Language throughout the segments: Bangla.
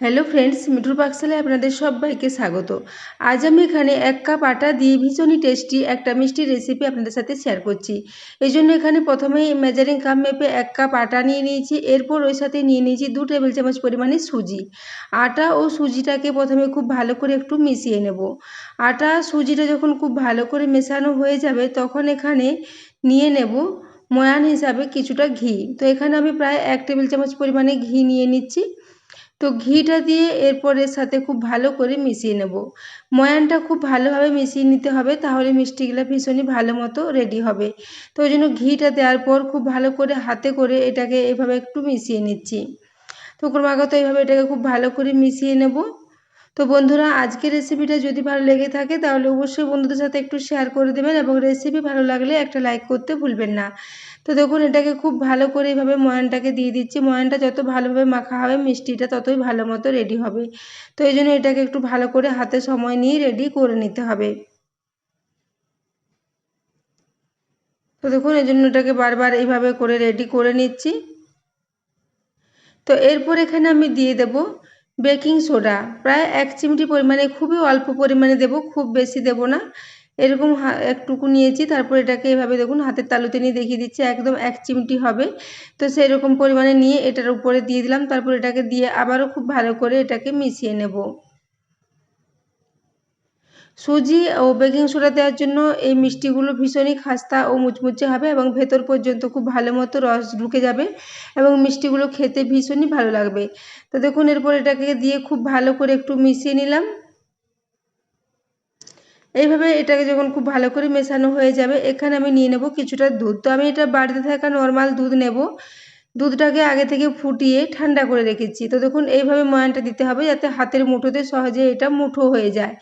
হ্যালো ফ্রেন্ডস মিঠুর পাকশালায় আপনাদের সবাইকে স্বাগত। আজ আমি এখানে এক কাপ আটা দিয়ে ভীষণই টেস্টি একটা মিষ্টি রেসিপি আপনাদের সাথে শেয়ার করছি। এই জন্য এখানে প্রথমেই মেজারিং কাপ মেপে এক কাপ আটা নিয়ে নিয়েছি, এরপর ওই সাথে নিয়ে নিয়েছি দু টেবিল চামচ পরিমাণে সুজি। আটা ও সুজিটাকে প্রথমে খুব ভালো করে একটু মিশিয়ে নেব। আটা সুজিটা যখন খুব ভালো করে মেশানো হয়ে যাবে, তখন এখানে নিয়ে নেব ময়ান হিসাবে কিছুটা ঘি। তো এখানে আমি প্রায় এক টেবিল চামচ পরিমাণে ঘি নিয়ে নিচ্ছি। তো ঘিটা দিয়ে এরপরের সাথে খুব ভালো করে মিশিয়ে নেব। ময়ানটা খুব ভালোভাবে মিশিয়ে নিতে হবে, তাহলে মিষ্টিগুলো ভীষণই ভালো মতো রেডি হবে। তো ওই জন্য ঘিটা দেওয়ার পর খুব ভালো করে হাতে করে এটাকে এভাবে একটু মিশিয়ে নিচ্ছি। তো ক্রমাগত এইভাবে এটাকে খুব ভালো করে মিশিয়ে নেব। তো বন্ধুরা, আজকের রেসিপিটা যদি ভালো লেগে থাকে, তাহলে অবশ্যই বন্ধুদের সাথে একটু শেয়ার করে দেবেন এবং রেসিপি ভালো লাগলে একটা লাইক করতে ভুলবেন না। তো দেখুন, এটাকে খুব ভালো করে এইভাবে ময়ানটাকে দিয়ে দিচ্ছি। ময়ানটা যত ভালোভাবে মাখা হবে, মিষ্টিটা ততই ভালো মতো রেডি হবে। তো এই জন্য এটাকে একটু ভালো করে হাতে সময় নিয়ে রেডি করে নিতে হবে। তো দেখুন, এই জন্য এটাকে বারবার এইভাবে করে রেডি করে নিচ্ছি। তো এরপর এখানে আমি দিয়ে দেব বেকিং সোডা। প্রায় এক চিমটি পরিমাণে, খুবই অল্প পরিমাণে দেব, খুব বেশি দেব না। এরকম একটুকু নিয়েছি, তারপর এটাকে এভাবে দেখুন, হাতের তালুতে নিয়ে দেখিয়ে দিচ্ছি, একদম এক চিমটি হবে। তো সেই রকম পরিমাণে নিয়ে এটার উপরে দিয়ে দিলাম, তারপর এটাকে দিয়ে আবারও খুব ভালো করে এটাকে মিশিয়ে নেব। সুজি ও বেকিং সোডা দেওয়ার জন্য এই মিষ্টিগুলো ভীষণই খাস্তা ও মুচমুচে হবে এবং ভেতর পর্যন্ত খুব ভালো মতো রস ঢুকে যাবে এবং মিষ্টিগুলো খেতে ভীষণই ভালো লাগবে। তো দেখুন, এরপর এটাকে দিয়ে খুব ভালো করে একটু মিশিয়ে নিলাম। এইভাবে এটাকে যখন খুব ভালো করে মেশানো হয়ে যাবে, এখানে আমি নিয়ে নেব কিছুটা দুধ। তো আমি এটা বাড়িতে থাকা নর্মাল দুধ নেব। দুধটাকে আগে থেকে ফুটিয়ে ঠান্ডা করে রেখেছি। তো দেখুন, এইভাবে ময়ানটা দিতে হবে যাতে হাতের মুঠোতে সহজে এটা মুঠো হয়ে যায়।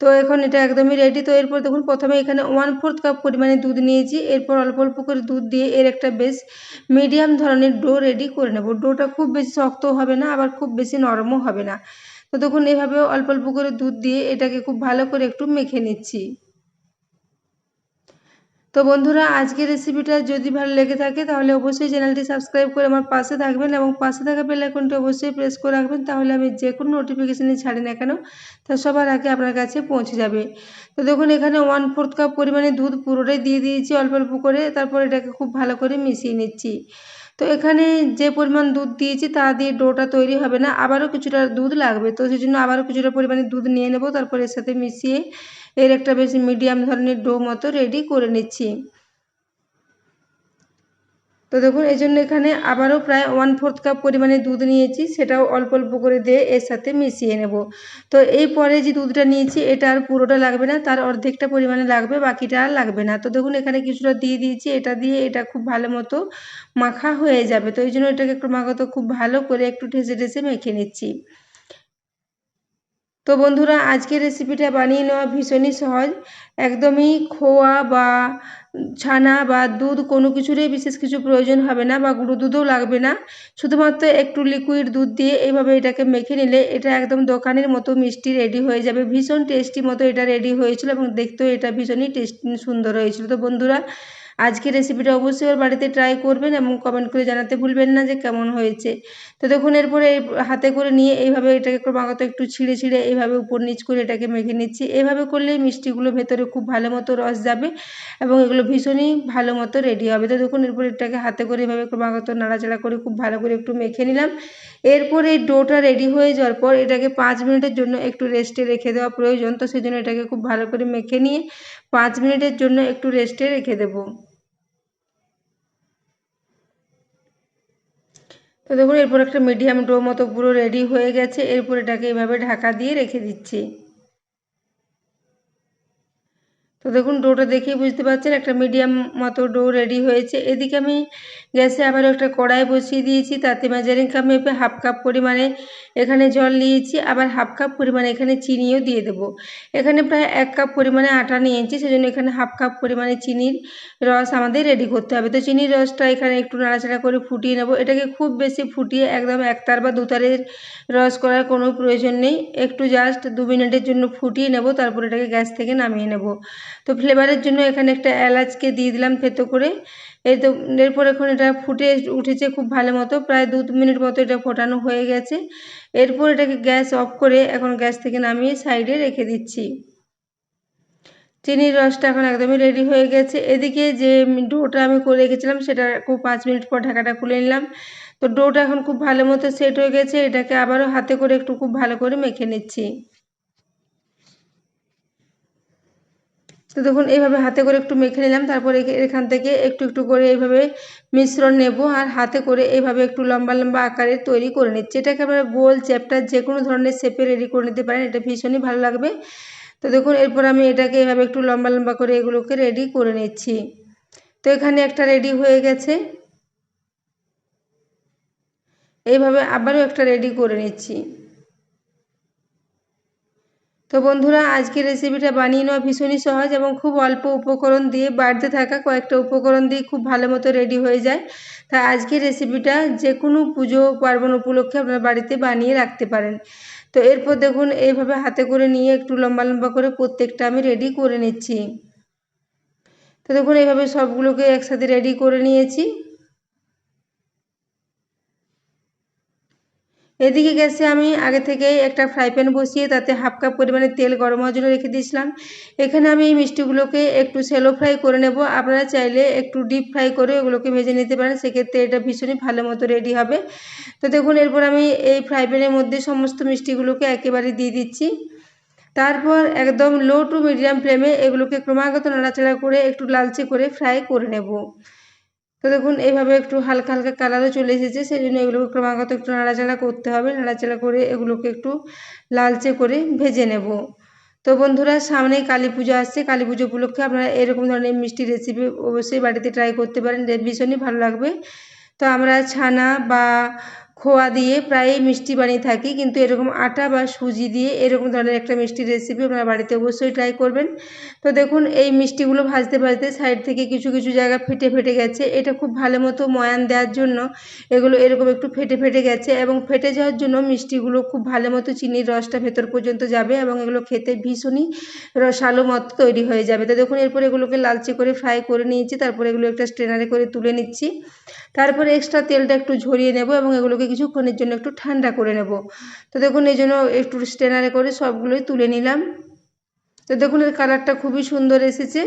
তো এখন এটা একদমই রেডি তো এরপর দেখুন, প্রথমে এখানে ওয়ান ফোর্থ কাপ পরিমাণে দুধ নিয়েছি। এরপর অল্প অল্প করে দুধ দিয়ে এর একটা বেশ মিডিয়াম ধরনের ডো রেডি করে নেব। ডোটা খুব বেশি শক্তও হবে না, আবার খুব বেশি নরমও হবে না। তো দেখুন এভাবে অল্প অল্প করে দুধ দিয়ে এটাকে খুব ভালো করে একটু মেখে নিচ্ছি। তো বন্ধুরা, আজকের রেসিপিটা যদি ভালো লেগে থাকে, তাহলে অবশ্যই চ্যানেলটি সাবস্ক্রাইব করে আমার পাশে থাকবেন এবং পাশে থাকা বেল আইকনটি অবশ্যই প্রেস করে রাখবেন, তাহলে আমি যে কোনো নোটিফিকেশানে ছাড়ি না কেন, তা সবার আগে আপনার কাছে পৌঁছে যাবে। তো দেখুন, এখানে ওয়ান ফোর্থ কাপ পরিমাণে দুধ পুরোটাই দিয়ে দিয়েছি অল্প অল্প করে, তারপর এটাকে খুব ভালো করে মিশিয়ে নিচ্ছি। তো এখানে যে পরিমাণ দুধ দিয়েছি, তা দিয়ে ডোটা তৈরি হবে না, আবারও কিছুটা দুধ লাগবে, তো সেই জন্য আবারও কিছুটা পরিমাণে দুধ নিয়ে নেব, তারপর এর সাথে মিশিয়ে এর একটা বেশ মিডিয়াম ধরনের ডো মতো রেডি করে নিচ্ছি। তো দেখুন, এই জন্য এখানে আবারও প্রায় ওয়ান ফোর্থ কাপ পরিমাণে দুধ নিয়েছি, সেটাও অল্প অল্প করে দিয়ে এর সাথে মিশিয়ে নেব। তো এই পরে যে দুধটা নিয়েছি, এটা আর পুরোটা লাগবে না, তার অর্ধেকটা পরিমাণে লাগবে, বাকিটা আর লাগবে না। তো দেখুন, এখানে কিছুটা দিয়ে দিয়েছি, এটা দিয়ে এটা খুব ভালো মতো মাখা হয়ে যাবে। তো এই জন্য এটাকে ক্রমাগত খুব ভালো করে একটু ঠেসে ঠেসে মেখে নিচ্ছি। তো বন্ধুরা, আজকের রেসিপিটা বানিয়ে নেওয়া ভীষণই সহজ। একদমই খোয়া বা ছানা বা দুধ কোনো কিছুরই বিশেষ কিছু প্রয়োজন হবে না বা গুঁড়ো দুধও লাগবে না। শুধুমাত্র একটু লিকুইড দুধ দিয়ে এইভাবে এটাকে মেখে নিলে এটা একদম দোকানের মতো মিষ্টি রেডি হয়ে যাবে। ভীষণ টেস্টি মতো এটা রেডি হয়েছিল এবং দেখতেও এটা ভীষণই টেস্ট সুন্দর হয়েছিল। তো বন্ধুরা আজকে রেসিপিটা অবশ্যই ওর বাড়িতে ট্রাই করবেন এবং কমেন্ট করে জানাতে ভুলবেন না যে কেমন হয়েছে। তো দেখুন, এরপরে হাতে করে নিয়ে এইভাবে এটাকে ক্রমাগত একটু ছিঁড়ে ছিঁড়ে এইভাবে উপর নিচ করে এটাকে মেখে নিচ্ছি। এইভাবে করলেই মিষ্টিগুলো ভেতরে খুব ভালো মতো রস যাবে এবং এগুলো ভীষণই ভালো মতো রেডি হবে। তো দেখুন, এরপর এটাকে হাতে করে এভাবে ক্রমাগত নাড়াচাড়া করে খুব ভালো করে একটু মেখে নিলাম। এরপর এই ডোটা রেডি হয়ে যাওয়ার পর এটাকে পাঁচ মিনিটের জন্য একটু রেস্টে রেখে দেওয়া প্রয়োজন। তো সেই জন্য এটাকে খুব ভালো করে মেখে নিয়ে পাঁচ মিনিটের জন্য একটু রেস্টে রেখে দেব। তো দেখুন, এরপর একটা মিডিয়াম ডো মতো পুরো রেডি হয়ে গেছে। এরপর এটাকে এভাবে ঢাকা দিয়ে রেখে দিচ্ছি তো দেখুন, ডোটা দেখেই বুঝতে পারছেন, একটা মিডিয়াম মতো ডো রেডি হয়েছে। এদিকে আমি গ্যাসে আবার একটা কড়াই বসিয়ে দিয়েছি, তাতে মেজারিং কাপ মেপে হাফ কাপ পরিমাণে এখানে জল নিয়েছি। আবার হাফ কাপ পরিমাণে এখানে চিনিও দিয়ে দেব। এখানে প্রায় এক কাপ পরিমাণে আটা নিয়েছি, সেজন্য এখানে হাফ কাপ পরিমাণে চিনির রস আমাদের রেডি করতে হবে। তো চিনির রসটা এখানে একটু নাড়াচাড়া করে ফুটিয়ে নেব। এটাকে খুব বেশি ফুটিয়ে একদম একতার বা দুতারের রস করার কোনো প্রয়োজন নেই। একটু জাস্ট দু মিনিটের জন্য ফুটিয়ে নেব, তারপর এটাকে গ্যাস থেকে নামিয়ে নেব। তো ফ্লেভারের জন্য এখানে একটা এলাচকে দিয়ে দিলাম থেতো করে। এই তো এরপর এখন এটা ফুটে উঠেছে খুব ভালো মতো, প্রায় দু মিনিট মতো এটা ফোটানো হয়ে গেছে। এরপর এটাকে গ্যাস অফ করে এখন গ্যাস থেকে নামিয়ে সাইডে রেখে দিচ্ছি। চিনির রসটা এখন একদমই রেডি হয়ে গেছে। এদিকে যে ডোটা আমি করে রেখেছিলাম সেটা খুব পাঁচ মিনিট পর ঢাকাটা খুলে নিলাম। তো ডোটা এখন খুব ভালো মতো সেট হয়ে গেছে। এটাকে আবারও হাতে করে একটু খুব ভালো করে মেখে নিচ্ছি। তো দেখুন, এইভাবে হাতে করে একটু মেখে নিলাম। তারপরে এখান থেকে একটু একটু করে এইভাবে মিশ্রণ নেব আর হাতে করে এইভাবে একটু লম্বা লম্বা আকারে তৈরি করে নিচ্ছি। এটাকে আপনারা গোল চ্যাপটা যে কোনো ধরনের শেপে রেডি করে নিতে পারেন। এটা ভীষণই ভালো লাগবে। তো দেখুন, এরপর আমি এটাকে এভাবে একটু লম্বা লম্বা করে এগুলোকে রেডি করে নিচ্ছি। তো এখানে একটা রেডি হয়ে গেছে। এইভাবে আবারও একটা রেডি করে নিচ্ছি। তো বন্ধুরা, আজকের রেসিপিটা বানিয়ে নেওয়া ভীষণই সহজ এবং খুব অল্প উপকরণ দিয়ে, বাড়তে থাকা কয়েকটা উপকরণ দিয়ে খুব ভালো মতো রেডি হয়ে যায়। তাই আজকের রেসিপিটা যে কোনো পুজো পার্বণ উপলক্ষে আপনার বাড়িতে বানিয়ে রাখতে পারেন। তো এরপর দেখুন, এইভাবে হাতে করে নিয়ে একটু লম্বা লম্বা করে প্রত্যেকটা আমি রেডি করে নিচ্ছি। তো দেখুন, এইভাবে সবগুলোকে একসাথে রেডি করে নিয়েছি। এদিকে গ্যাসে আমি, আগে থেকে একটা ফ্রাই প্যান বসিয়ে তাতে হাফ কাপ পরিমাণে তেল গরম হওয়ার জন্য রেখে দিয়েছিলাম। এখানে আমি এই মিষ্টিগুলোকে একটু সেলো ফ্রাই করে নেব। আপনারা চাইলে একটু ডিপ ফ্রাই করে ওগুলোকে ভেজে নিতে পারেন। সেক্ষেত্রে এটা ভীষণই ভালো মতো রেডি হবে। তো দেখুন, এরপর আমি এই ফ্রাই প্যানের মধ্যে সমস্ত মিষ্টিগুলোকে একেবারে দিয়ে দিচ্ছি। তারপর একদম লো টু মিডিয়াম ফ্লেমে এগুলোকে ক্রমাগত নাড়াচাড়া করে একটু লালচে করে ফ্রাই করে নেব। তো দেখুন, এইভাবে একটু হালকা হালকা কালারও চলে এসেছে। সেই জন্য এগুলোকে ক্রমাগত একটু নাড়াচাড়া করতে হবে। নাড়াচাড়া করে এগুলোকে একটু লালচে করে ভেজে নেব। তো বন্ধুরা, সামনেই কালী পুজো আসছে। কালী পুজো উপলক্ষে আপনারা এরকম ধরনের মিষ্টি রেসিপি অবশ্যই বাড়িতে ট্রাই করতে পারেন। ভীষণই ভালো লাগবে। তো আমরা ছানা বা খোয়া দিয়ে প্রায়ই মিষ্টি বানিয়ে থাকি, কিন্তু এরকম আটা বা সুজি দিয়ে এরকম ধরনের একটা মিষ্টির রেসিপি আপনারা বাড়িতে অবশ্যই ট্রাই করবেন। তো দেখুন, এই মিষ্টিগুলো ভাজতে ভাজতে সাইড থেকে কিছু কিছু জায়গা ফেটে ফেটে গেছে। এটা খুব ভালো মতো ময়ান দেওয়ার জন্য এগুলো এরকম একটু ফেটে ফেটে গেছে এবং ফেটে যাওয়ার জন্য মিষ্টিগুলো খুব ভালো মতো চিনির রসটা ভেতর পর্যন্ত যাবে এবং এগুলো খেতে ভীষণই রসালো মতো তৈরি হয়ে যাবে। তো দেখুন, এরপর এগুলোকে লালচে করে ফ্রাই করে নিয়েছি, তারপর এগুলো একটা স্ট্রেনারে করে তুলে নিচ্ছি। তারপরে এক্সট্রা তেলটা একটু ঝরিয়ে নেব এবং এগুলোকে কিছুক্ষণের জন্য একটু ঠান্ডা করে নেব। তো দেখুন, এই জন্য একটু স্ট্রেনারে করে সবগুলোই তুলে নিলাম। তো দেখুন, এর কালারটা খুবই সুন্দর এসেছে।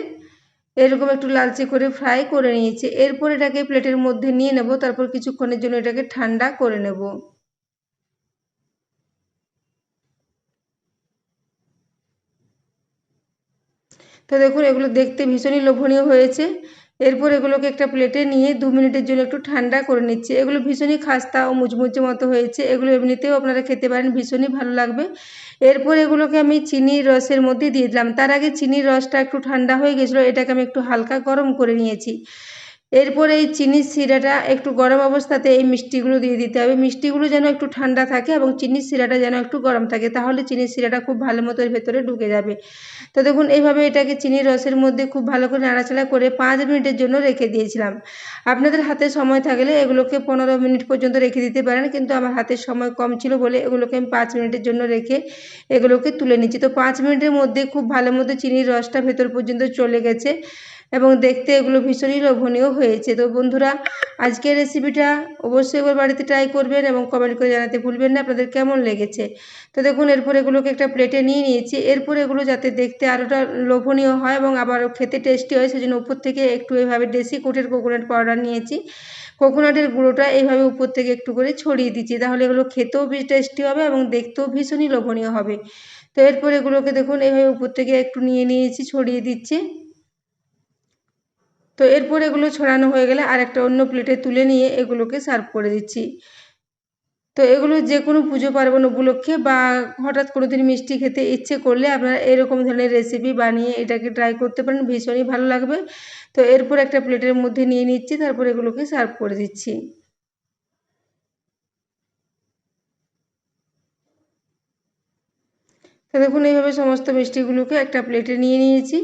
এরকম একটু লালচে করে ফ্রাই করে নিয়েছি। এরপর এটাকে প্লেটের মধ্যে নিয়ে নেব, তারপর কিছুক্ষণের জন্য এটাকে ঠান্ডা করে নেব। তো দেখুন, এগুলো দেখতে ভীষণই লোভনীয় হয়েছে। এরপর এগুলোকে একটা প্লেটে নিয়ে দু মিনিটের জন্য একটু ঠান্ডা করে নিচ্ছি। এগুলো ভীষণই খাস্তা ও মুচমুচে মতো হয়েছে। এগুলো এমনিতেও আপনারা খেতে পারেন, ভীষণই ভালো লাগবে। এরপর এগুলোকে আমি চিনির রসের মধ্যে দিয়ে দিলাম। তার আগে চিনির রসটা একটু ঠান্ডা হয়ে গেছিল, এটাকে আমি একটু হালকা গরম করে নিয়েছি। এরপর এই চিনির শিরাটা একটু গরম অবস্থাতে এই মিষ্টিগুলো দিয়ে দিতে হবে। মিষ্টিগুলো যেন একটু ঠান্ডা থাকে এবং চিনির শিরাটা যেন একটু গরম থাকে, তাহলে চিনির শিরাটা খুব ভালো মতো এর ভেতরে ঢুকে যাবে। তো দেখুন, এইভাবে এটাকে চিনির রসের মধ্যে খুব ভালো করে নাড়াচাড়া করে পাঁচ মিনিটের জন্য রেখে দিয়েছিলাম। আপনাদের হাতে সময় থাকলে এগুলোকে পনেরো মিনিট পর্যন্ত রেখে দিতে পারেন, কিন্তু আমার হাতের সময় কম ছিল বলে এগুলোকে আমি পাঁচ মিনিটের জন্য রেখে এগুলোকে তুলে নিচ্ছি। তো পাঁচ মিনিটের মধ্যে খুব ভালো মতো চিনির রসটা ভেতর পর্যন্ত চলে গেছে। এবং দেখতে এগুলো ভীষণই লোভনীয় হয়েছে। তো বন্ধুরা, আজকের রেসিপিটা অবশ্যই একবার বাড়িতে ট্রাই করবেন এবং কমেন্ট করে জানাতে ভুলবেন না আপনাদের কেমন লেগেছে। তো দেখুন, এরপর এগুলোকে একটা প্লেটে নিয়ে নিয়েছি। এরপর এগুলো যাতে দেখতে আরোটা লোভনীয় হয় এবং আবার খেতে টেস্টি হয়, সেজন্য উপর থেকে একটু এইভাবে দেশি কোটের কোকোনাট পাউডার নিয়েছি। কোকোনাটের গুঁড়োটা এইভাবে উপর থেকে একটু করে ছড়িয়ে দিচ্ছি, তাহলে এগুলো খেতেও বেশ টেস্টি হবে এবং দেখতেও ভীষণই লোভনীয় হবে। তো এরপর এগুলোকে দেখুন, এইভাবে উপর থেকে একটু নিয়ে নিয়েছি, ছড়িয়ে দিচ্ছি। তো এরপর এগুলো ছড়ানো হয়ে গেলে আর একটা অন্য প্লেটে তুলে নিয়ে এগুলোকে সার্ভ করে দিচ্ছি। তো এগুলো যে কোনো পুজো পার্বণ উপলক্ষে বা হঠাৎ কোনো দিন মিষ্টি খেতে ইচ্ছে করলে আপনারা এরকম ধরনের রেসিপি বানিয়ে এটাকে ট্রাই করতে পারেন, ভীষণই ভালো লাগবে। তো এরপর একটা প্লেটের মধ্যে নিয়ে নিচ্ছি, তারপর এগুলোকে সার্ভ করে দিচ্ছি। তো দেখুন, এইভাবে সমস্ত মিষ্টিগুলোকে একটা প্লেটে নিয়ে নিয়েছি।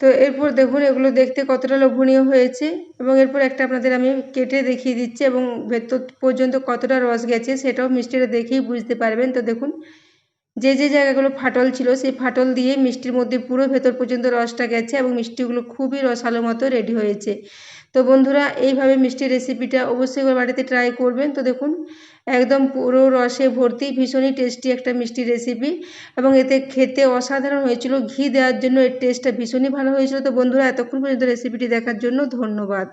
তো এরপর দেখুন, এগুলো দেখতে কতটা লোভনীয় হয়েছে এবং এরপর একটা আপনাদের আমি কেটে দেখিয়ে দিচ্ছি এবং ভেতর পর্যন্ত কতটা রস গেছে সেটাও মিষ্টিটা দেখেই বুঝতে পারবেন। তো দেখুন, যে যে জায়গাগুলো ফাটল ছিল সেই ফাটল দিয়ে মিষ্টির মধ্যে পুরো ভেতর পর্যন্ত রসটা গেছে এবং মিষ্টিগুলো খুবই রসালো মতো রেডি হয়েছে। তো বন্ধুরা, এইভাবে মিষ্টির রেসিপিটা অবশ্যই বাড়িতে ট্রাই করবেন। তো দেখুন একদম পুরো রসে ভর্তি, ভীষণই টেস্টি একটা মিষ্টি রেসিপি এবং এতে খেতে অসাধারণ হয়েছিল। ঘি দেওয়ার জন্য এর টেস্টটা ভীষণই ভালো হয়েছিল। তো বন্ধুরা, এতক্ষণ পর্যন্ত রেসিপিটি দেখার জন্য ধন্যবাদ।